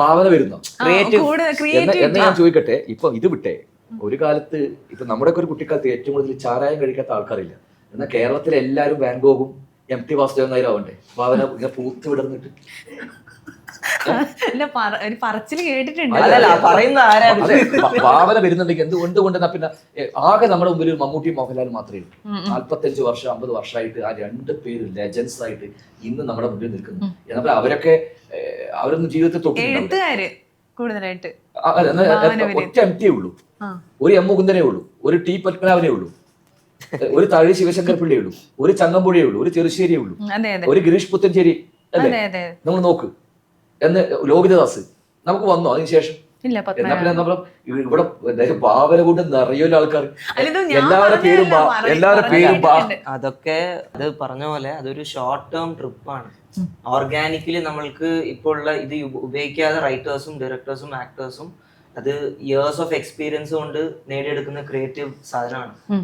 ഭാവന വരുന്നു. എന്ന് ഞാൻ ചോദിക്കട്ടെ ഇപ്പൊ ഇത് വിട്ടെ. ഒരു കാലത്ത് ഇപ്പൊ നമ്മുടെ ഒക്കെ ഒരു കുട്ടിക്കാലത്ത് ഏറ്റവും കൂടുതൽ ചാരായം കഴിക്കാത്ത ആൾക്കാരില്ല. എന്നാൽ കേരളത്തിലെ എല്ലാവരും ബാങ്കോകും എം ടി വാസുദേവൻ നായരാവണ്ടേ ഭാവന ഇങ്ങനെ പൂത്ത് വിടർന്നിട്ട്. പറച്ചിൽ കേട്ടിട്ടുണ്ട്. ഭാവന വരുന്നുണ്ടെങ്കിൽ എന്ത് എന്തുകൊണ്ടെന്നാ പിന്നെ ആകെ നമ്മുടെ മുമ്പിൽ ഒരു മമ്മൂട്ടി മോഹൻലാൽ മാത്രമേ ഉള്ളൂ. നാല്പത്തഞ്ച് വർഷം അമ്പത് വർഷമായിട്ട് ആ രണ്ട് പേര് ലെജൻസ് ആയിട്ട് ഇന്ന് നമ്മുടെ മുമ്പിൽ നിൽക്കുന്നു. എന്നാൽ അവരൊക്കെ അവരൊന്നും ജീവിതത്തിൽ തൊട്ടിട്ടുണ്ടാവില്ല. കൂടുതലായിട്ട്. ഒറ്റ എം ടിയേ ഉള്ളൂ ഒരു എം മുകുന്ദനേ ഉള്ളൂ ഒരു ടി പത്മനാഭനേ ഉള്ളൂ ഒരു തഴി ശിവശങ്കർ പിള്ളേ ഉള്ളൂ ഒരു ചങ്ങമ്പുഴയേ ഉള്ളൂ ഒരു ചെറുശ്ശേരിയേ ഉള്ളൂ ഒരു ഗിരീഷ് പുത്തഞ്ചേരി അല്ലേ? നമ്മൾ നോക്ക്. എന്ന് ലോകിതദാസ് നമുക്ക് വന്നു അതിനുശേഷം ഇല്ല എന്നാ പിന്നെ നമ്മൾ ഇവിടെ എന്തായാലും ഭാവന കൊണ്ട് നിറയുമല്ലോ ആൾക്കാർ. അല്ല, ഞാൻ എല്ലാവരുടെ പേരും പറഞ്ഞതല്ല, ഭാ- എല്ലാവരുടെ പേരും അതൊക്കെ അത് പറഞ്ഞ പോലെ അതൊരു ഷോർട്ട് ടേം ട്രിപ്പാണ് ഓർഗാനിക്കലി നമ്മൾക്ക് ഇപ്പോൾ ഉള്ള ഇത് ഉപയോഗിക്കാതെ റൈറ്റേഴ്സും ഡയറക്ടേഴ്സും ആക്ടേഴ്സും അത് ഇയേഴ്സ് ഓഫ് എക്സ്പീരിയൻസ് കൊണ്ട് നേടിയെടുക്കുന്ന ക്രിയേറ്റീവ് സാധനമാണ്.